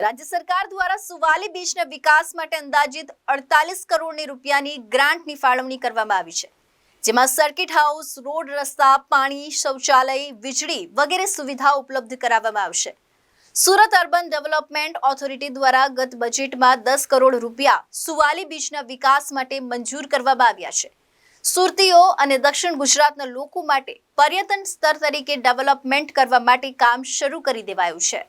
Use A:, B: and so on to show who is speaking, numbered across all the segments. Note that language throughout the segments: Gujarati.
A: રાજ્ય સરકાર દ્વારા સુવાલી બીચના વિકાસ માટે અંદાજિત અડતાલીસ કરોડની રૂપિયાની ગ્રાન્ટની ફાળવણી કરવામાં આવી છે. જેમાં સર્કિટ હાઉસ રોડ રસ્તા, પાણી, શૌચાલય, વીજળી વગેરે સુવિધાઓ ઉપલબ્ધ કરાવવામાં આવશે. સુરત અર્બન ડેવલપમેન્ટ ઓથોરિટી દ્વારા ગત બજેટમાં દસ કરોડ રૂપિયા સુવાલી બીચના વિકાસ માટે મંજૂર કરવામાં આવ્યા છે. સુરતીઓ અને દક્ષિણ ગુજરાતના લોકો માટે પર્યટન સ્તર તરીકે ડેવલપમેન્ટ કરવા માટે કામ શરૂ કરી દેવાયું છે.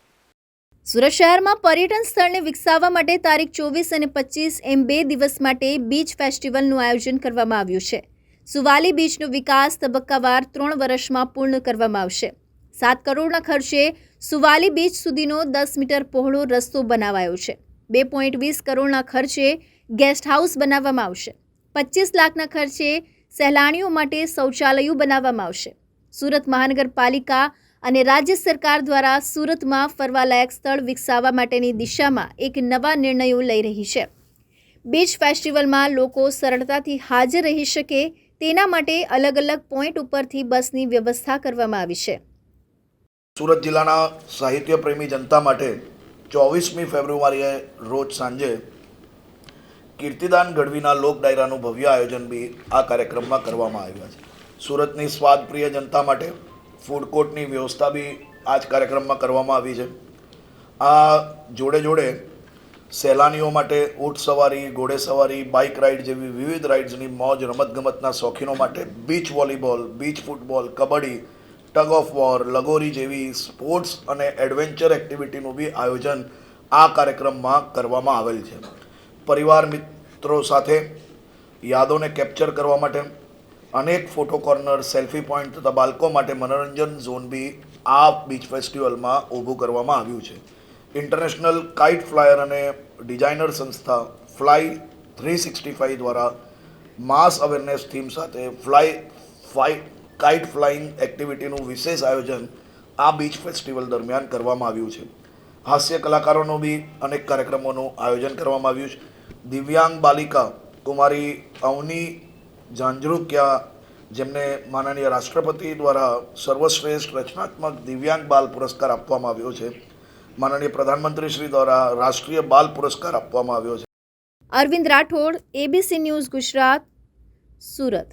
A: સુરત શહેરમાં પર્યટન સ્થળને વિકસાવવા માટે તારીખ ચોવીસ અને પચીસ એમ બે દિવસ માટે બીચ ફેસ્ટિવલનું આયોજન કરવામાં આવ્યું છે. સુવાલી બીચનો વિકાસ તબક્કાવાર ત્રણ વર્ષમાં પૂર્ણ કરવામાં આવશે. સાત કરોડના ખર્ચે સુવાલી બીચ સુધીનો દસ મીટર પહોળો રસ્તો બનાવાયો છે. બે પોઈન્ટ વીસ કરોડના ખર્ચે ગેસ્ટ હાઉસ બનાવવામાં આવશે. પચીસ લાખના ખર્ચે સહેલાણીઓ માટે શૌચાલયો બનાવવામાં આવશે. સુરત મહાનગરપાલિકા અને રાજ્ય સરકાર દ્વારા સુરતમાં ફરવાલાયક સ્થળ વિકસાવવા માટેની દિશામાં એક નવા નિર્ણયો લઈ રહી છે. બીચ ફેસ્ટિવલમાં લોકો સરળતાથી હાજર રહી શકે તેના માટે અલગ અલગ પોઈન્ટ ઉપરથી બસની વ્યવસ્થા કરવામાં આવી છે.
B: સુરત જિલ્લાના સાહિત્ય પ્રેમી જનતા માટે ચોવીસમી ફેબ્રુઆરીએ રોજ સાંજે કીર્તિદાન ગઢવીના લોક ડાયરાનું ભવ્ય આયોજન બી આ કાર્યક્રમમાં કરવામાં આવ્યા છે. સુરતની સ્વાદપ્રિય જનતા માટે ફૂડ કોર્ટની વ્યવસ્થા બી આ જ કાર્યક્રમમાં કરવામાં આવી છે. આ જોડે જોડે સહેલાનીઓ માટે ઊંટ સવારી, ઘોડે સવારી બાઇક રાઇડ જેવી વિવિધ રાઇડ્સની મોજ, રમતગમતના શોખીનો માટે beach volleyball beach football kabaddi tug of war lagori જેવી સ્પોર્ટ્સ અને એડવેન્ચર એક્ટિવિટીનું બી આયોજન આ કાર્યક્રમમાં કરવામાં આવેલ છે. પરિવાર મિત્રો સાથે યાદોને કેપ્ચર કરવા માટે અનેક ફોટો કોર્નર સેલ્ફી પોઈન્ટ તથા બાળકો માટે મનોરંજન ઝોન બી આ બીચ ફેસ્ટિવલમાં ઊભું કરવામાં આવ્યું છે. ઇન્ટરનેશનલ કાઇટ ફ્લાયર અને ડિઝાઇનર સંસ્થા ફ્લાય થ્રી સિક્સટી ફાઇવ દ્વારા માસ અવેરનેસ થીમ સાથે ફ્લાય ફાઈ કાઇટ ફ્લાઇંગ એક્ટિવિટીનું વિશેષ આયોજન આ બીચ ફેસ્ટિવલ દરમિયાન કરવામાં આવ્યું છે. હાસ્ય કલાકારોનું બી અનેક કાર્યક્રમોનું આયોજન કરવામાં આવ્યું છે. દિવ્યાંગ બાલિકા કુમારી અવની ઝાંઝરુકિયા જેમને માનનીય રાષ્ટ્રપતિ દ્વારા સર્વશ્રેષ્ઠ રચનાત્મક દિવ્યાંગ બાલ પુરસ્કાર આપવામાં આવ્યો છે. માનનીય પ્રધાનમંત્રી શ્રી દ્વારા રાષ્ટ્રીય બાલ પુરસ્કાર આપવામાં આવ્યો છે.
A: Arvind Rathod ABC news Gujarat, Surat.